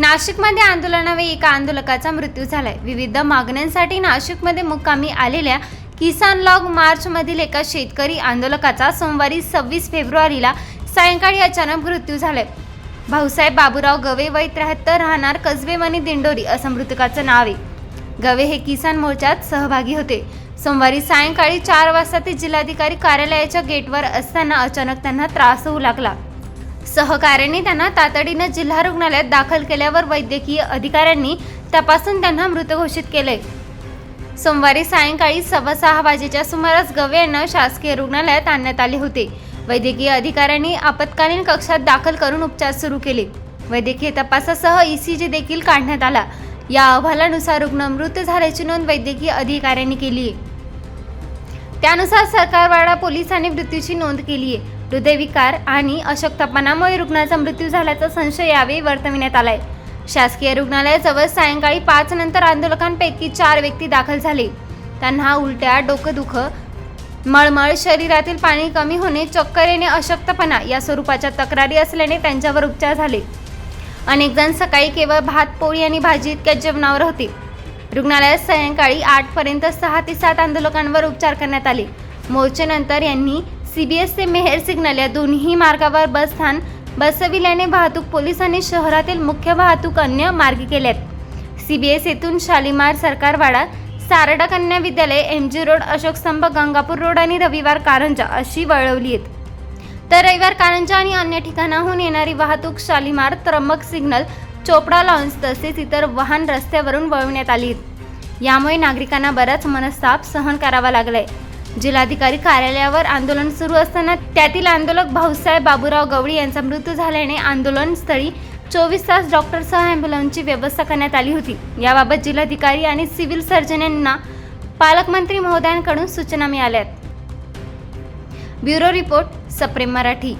नाशिकमध्ये आंदोलनावेळी एका आंदोलकाचा मृत्यू झालाय. विविध मागण्यांसाठी नाशिकमध्ये मुक्कामी आलेल्या किसान लॉग मार्चमधील एका शेतकरी आंदोलकाचा सोमवारी सव्वीस फेब्रुवारीला सायंकाळी अचानक मृत्यू झालाय. भाऊसाहेब बाबूराव गवे वय त्र्याहत्तर राहणार कसबेमणी दिंडोरी असं मृतकाचं नाव आहे. गवे हे किसान मोर्चात सहभागी होते. सोमवारी सायंकाळी चार वाजता ते जिल्हाधिकारी कार्यालयाच्या गेटवर असताना अचानक त्यांना त्रास होऊ लागला. सहकार्याने त्यांना तातडीनं जिल्हा रुग्णालयात दाखल केल्यावर वैद्यकीय अधिकाऱ्यांनी तपासून त्यांना मृत घोषित केले. सोमवारी सायंकाळी सव्वा सहा वाजेच्या सुमारास गवे यांना शासकीय रुग्णालयात आणण्यात आले होते. वैद्यकीय अधिकाऱ्यांनी आपत्कालीन कक्षात दाखल करून उपचार सुरू केले. वैद्यकीय तपासासह ईसीजी देखील काढण्यात आला. या अहवालानुसार रुग्ण मृत झाल्याची नोंद वैद्यकीय अधिकाऱ्यांनी केली आहे त्यानुसार सरकारवाडा पोलिसांनी मृत्यूची नोंद केली आहे हृदयविकार आणि अशक्तपणामुळे रुग्णाचा मृत्यू झाल्याचा संशय यावेळी वर्तविण्यात आलाय. शासकीय रुग्णालयाजवळ सायंकाळी पाच नंतर आंदोलकांपैकी चार व्यक्ती दाखल झाले. त्यांना उलट्या डोकंदुखं मळमळ शरीरातील पाणी कमी होणे चक्कर येणे अशक्तपणा या स्वरूपाच्या तक्रारी असल्याने त्यांच्यावर उपचार झाले. अनेक जण सकाळी केवळ भात पोळी आणि भाजी इतक्या जेवणावर होते. रुग्णालयात सायंकाळी आठपर्यंत सहा ते सात आंदोलकांवर उपचार करण्यात आले. मोर्चेनंतर यांनी सीबीएस ते मेहेर सिग्नल या दोन्ही मार्गावर बस स्थान बसविल्याने वाहतूक पोलिसांनी शहरातील मुख्य वाहतूक अन्य मार्गी केल्यात सीबीएस येथून शालिमार सरकारवाडा सारडा कन्या विद्यालय एम जी रोड अशोक स्तंभ गंगापूर रोड आणि रविवार कारंजा अशी वळवली आहेत तर रविवार कारंजा आणि अन्य ठिकाणाहून येणारी वाहतूक शालिमार त्र्यंबक सिग्नल चोपडा लॉन्स तसेच इतर वाहन रस्त्यावरून वळवण्यात आली आहेत यामुळे नागरिकांना बराच मनस्ताप सहन करावा लागलाय. जिल्हाधिकारी कार्यालयावर आंदोलन सुरू असताना त्यातील आंदोलक भाऊसाहेब बाबूराव गवळी यांचा मृत्यू झाल्याने आंदोलन स्थळी चोवीस तास डॉक्टरसह अँब्युलन्सची व्यवस्था करण्यात आली होती. याबाबत जिल्हाधिकारी आणि सिव्हिल सर्जन यांना पालकमंत्री महोदयांकडून सूचना मिळाल्यात. ब्युरो रिपोर्ट सप्रेम मराठी.